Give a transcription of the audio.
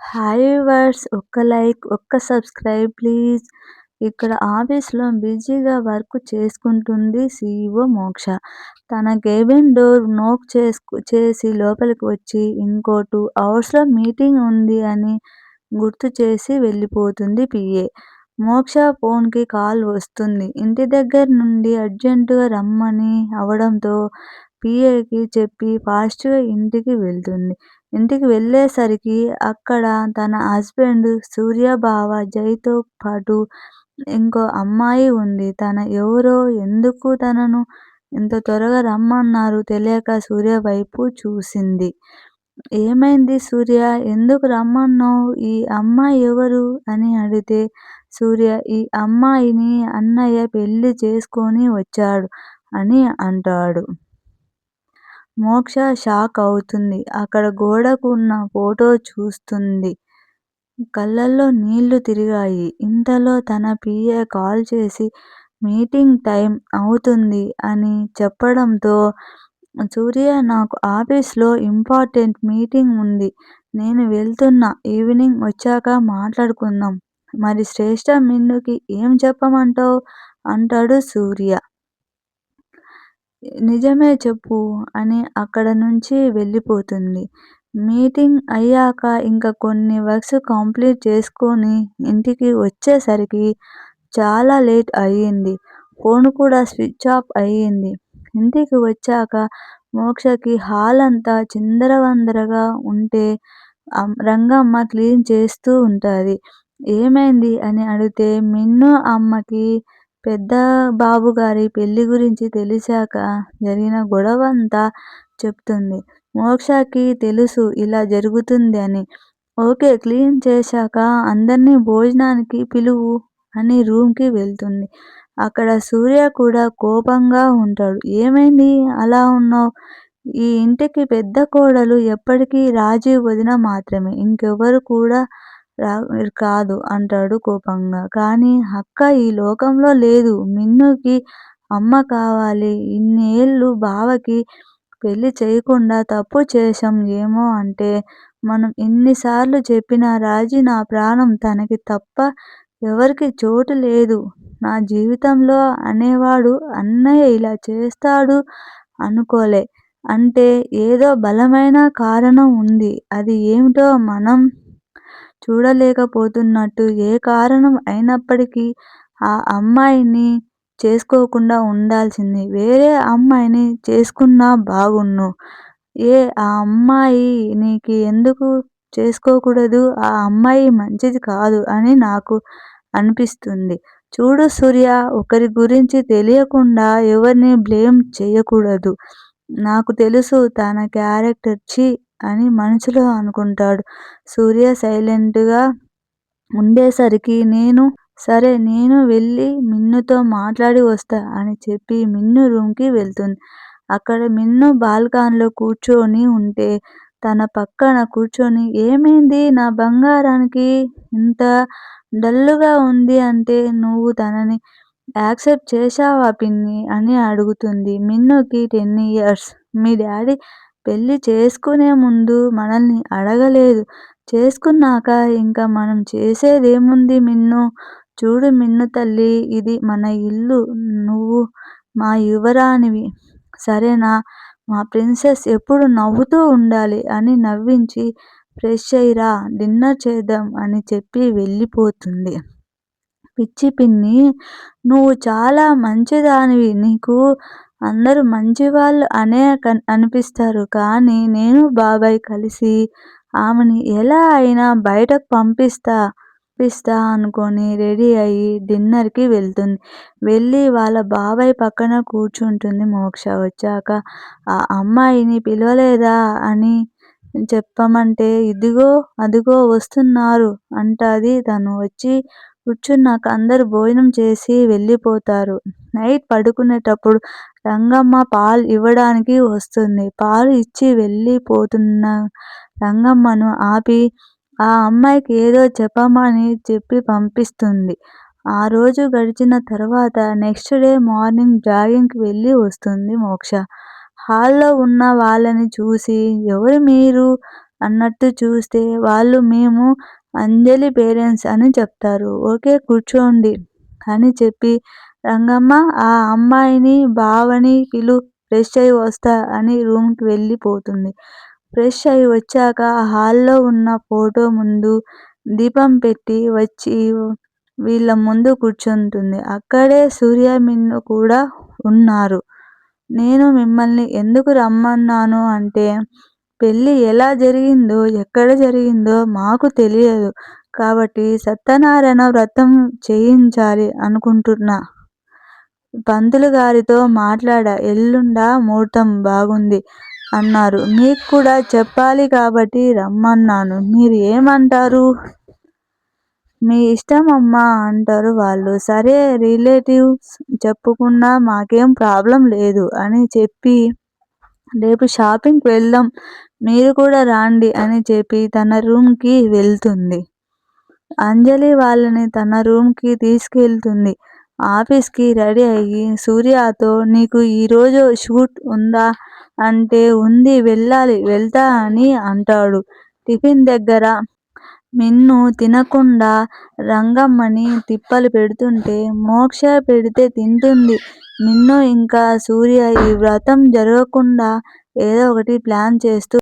Hi వర్స్ ఒక్క like ఒక్క సబ్స్క్రైబ్ ప్లీజ్. ఇక్కడ ఆఫీస్లో బిజీగా వర్క్ చేసుకుంటుంది సీఈఓ మోక్ష. తన కేబిన్ డోర్ నోక్ చేసుకు చేసి లోపలికి వచ్చి ఇంకో టూ అవర్స్లో మీటింగ్ ఉంది అని గుర్తు చేసి వెళ్ళిపోతుంది పిఏ మోక్ష ఫోన్కి కాల్ వస్తుంది. ఇంటి దగ్గర నుండి అర్జెంటుగా రమ్మని అవడంతో పిఏకి చెప్పి ఫాస్ట్గా ఇంటికి వెళ్తుంది. ఇంటికి వెళ్ళేసరికి అక్కడ తన హస్బెండ్ సూర్య బావ జైతో పాటు ఇంకో అమ్మాయి ఉంది. తన ఎవరో ఎందుకు తనను ఇంత త్వరగా రమ్మన్నారు తెలియక సూర్య వైపు చూసింది. ఏమైంది సూర్య? ఎందుకు రమ్మన్నావు? ఈ అమ్మాయి ఎవరు? అని అడిగితే సూర్య ఈ అమ్మాయిని అన్నయ్య పెళ్ళి చేసుకొని వచ్చాడు అని అంటాడు. మోక్ష షాక్ అవుతుంది. అక్కడ గోడకు ఉన్న ఫోటో చూస్తుంది. కళ్ళల్లో నీళ్ళు తిరిగాయి. ఇంతలో తన పిఏ కాల్ చేసి మీటింగ్ టైం అవుతుంది అని చెప్పడంతో సూర్య నాకు ఆఫీస్లో ఇంపార్టెంట్ మీటింగ్ ఉంది. నేను వెళ్తున్నా. ఈవినింగ్ వచ్చాక మాట్లాడుకుందాం. మరి శ్రేష్ఠ మిన్నుకి ఏం చెప్పమంటావు? అంటాడు సూర్య. నిజమే చెప్పు అని అక్కడ నుంచి వెళ్ళిపోతుంది. మీటింగ్ అయ్యాక ఇంకా కొన్ని వర్క్స్ కంప్లీట్ చేసుకొని ఇంటికి వచ్చేసరికి చాలా లేట్ అయ్యింది. ఫోన్ కూడా స్విచ్ ఆఫ్ అయ్యింది. ఇంటికి వచ్చాక మోక్షకి హాల్ అంతా చిందరవందరగా ఉంటే రంగమ్మ క్లీన్ చేస్తూ ఉంటుంది. ఏమైంది అని అడిగితే మిన్ను అమ్మకి పెద్ద బాబుగారి పెళ్ళి పెళ్ళి గురించి తెలిసాక జరిగిన గొడవ అంతా చెప్తుంది. మోక్షకి తెలుసు ఇలా జరుగుతుంది అని. ఓకే క్లీన్ చేశాక అందరినీ భోజనానికి పిలువు అని రూమ్కి వెళ్తుంది. అక్కడ సూర్య కూడా కోపంగా ఉంటాడు. ఏమైంది? అలా ఉన్నావు? ఈ ఇంటికి పెద్ద కోడలు ఎప్పటికీ రాజీవ్ వదిన మాత్రమే. ఇంకెవరు కూడా రా కాదు అంటాడు కోపంగా. కానీ అక్క ఈ లోకంలో లేదు. మిన్నుకి అమ్మ కావాలి. ఇన్ని ఏళ్ళు బావకి పెళ్ళి చేయకుండా తప్పు చేశాం ఏమో అంటే మనం ఎన్నిసార్లు చెప్పినా రాజీ నా ప్రాణం తనకి తప్ప ఎవరికి చోటు లేదు. నా జీవితంలో అనేవాడు అన్నయ్య ఇలా చేస్తాడు అనుకోలే. అంటే ఏదో బలమైన కారణం ఉంది. అది ఏమిటో మనం చూడలేకపోతున్నట్టు ఏ కారణం అయినప్పటికీ ఆ అమ్మాయిని చేసుకోకుండా ఉండాల్సింది. వేరే అమ్మాయిని చేసుకున్నా బాగున్ను ఏ ఆ అమ్మాయి నీకు ఎందుకు చేసుకోకూడదు? ఆ అమ్మాయి మంచిది కాదు అని నాకు అనిపిస్తుంది. చూడు సూర్య ఒకరి గురించి తెలియకుండా ఎవరిని బ్లేమ్ చేయకూడదు. నాకు తెలుసు తన క్యారెక్టర్ ఛీ అని మనసులో అనుకుంటాడు. సూర్య సైలెంట్గా ఉండేసరికి నేను సరే నేను వెళ్ళి మిన్నుతో మాట్లాడి వస్తా అని చెప్పి మిన్ను రూమ్కి వెళ్తుంది. అక్కడ మిన్ను బాల్కాన్లో కూర్చొని ఉంటే తన పక్కన కూర్చొని ఏమైంది నా బంగారానికి ఇంత డల్లుగా ఉంది అంటే నువ్వు తనని యాక్సెప్ట్ చేశావా పిన్ని? అని అడుగుతుంది మిన్నుకి టెన్ ఇయర్స్. మీ డాడీ పెళ్ళి చేసుకునే ముందు మనల్ని అడగలేదు. చేసుకున్నాక ఇంకా మనం చేసేదేముంది మిన్ను? చూడు మిన్ను తల్లి ఇది మన ఇల్లు నువ్వు మా యువరాణివి. సరేనా? మా ప్రిన్సెస్ ఎప్పుడు నవ్వుతూ ఉండాలి అని నవ్వించి ఫ్రెష్ అయ్యిరా డిన్నర్ చేద్దాం అని చెప్పి వెళ్ళిపోతుంది. పిచ్చి పిన్ని నువ్వు చాలా మంచిదానివి. నీకు అందరూ మంచివాళ్ళు అనే అనిపిస్తారు. కానీ నేను బాబాయ్ కలిసి ఆమెని ఎలా అయినా బయటకు పంపిస్తా పంపిస్తా అనుకొని రెడీ అయ్యి డిన్నర్కి వెళ్తుంది. వెళ్ళి వాళ్ళ బాబాయ్ పక్కన కూర్చుంటుంది మోక్ష. వచ్చాక ఆ అమ్మాయిని పిలవలేదా? అని చెప్పమంటే ఇదిగో అదిగో వస్తున్నారు అంటది తను. వచ్చి కూర్చున్నాక అందరూ భోజనం చేసి వెళ్ళిపోతారు. నైట్ పడుకునేటప్పుడు రంగమ్మ పాలు ఇవ్వడానికి వస్తుంది. పాలు ఇచ్చి వెళ్ళిపోతున్న రంగమ్మను ఆపి ఆ అమ్మాయికి ఏదో చెప్పమని చెప్పి పంపిస్తుంది. ఆ రోజు గడిచిన తర్వాత నెక్స్ట్ డే మార్నింగ్ జాగింగ్కి వెళ్ళి వస్తుంది మోక్ష. హాల్లో ఉన్న వాళ్ళని చూసి ఎవరు మీరు? అన్నట్టు చూస్తే వాళ్ళు మేము అంజలి పేరెంట్స్ అని చెప్తారు. ఓకే కూర్చోండి అని చెప్పి రంగమ్మ ఆ అమ్మాయిని బావని పిలు ఫ్రెష్ అయి వస్తా అని రూమ్కి వెళ్ళిపోతుంది. ఫ్రెష్ అయి వచ్చాక హాల్లో ఉన్న ఫోటో ముందు దీపం పెట్టి వచ్చి వీళ్ళ ముందు కూర్చుంటుంది. అక్కడే సూర్య మిన్ను కూడా ఉన్నారు నేను మిమ్మల్ని ఎందుకు రమ్మన్నాను అంటే పెళ్ళి ఎలా జరిగిందో, ఎక్కడ జరిగిందో మాకు తెలియదు. కాబట్టి సత్యనారాయణ వ్రతం చేయించాలి అనుకుంటున్నా. పంతులుగారితో మాట్లాడా ఎల్లుండా ముహూర్తం బాగుంది అన్నారు. మీకు కూడా చెప్పాలి కాబట్టి రమ్మన్నాను. మీరు ఏమంటారు? మీ ఇష్టం అమ్మా అంటారు వాళ్ళు. సరే రిలేటివ్స్ చెప్పుకున్నా మాకేం ప్రాబ్లం లేదు అని చెప్పి రేపు షాపింగ్కి వెళ్దాం మీరు కూడా రాండి అని చెప్పి తన రూమ్కి వెళ్తుంది. అంజలి వాళ్ళని తన రూమ్కి తీసుకెళ్తుంది. ఆఫీస్కి రెడీ అయ్యి సూర్యతో నీకు ఈరోజు షూట్ ఉందా అంటే ఉంది వెళ్ళాలి వెళ్తా అని అంటాడు. టిఫిన్ దగ్గర మిన్ను తినకుండా రంగమ్మని తిప్పలు పెడుతుంటే మోక్ష పెడితే తింటుంది. మిన్ను ఇంకా సూర్య ఈ వ్రతం జరగకుండా ఏదో ఒకటి ప్లాన్ చేస్తూ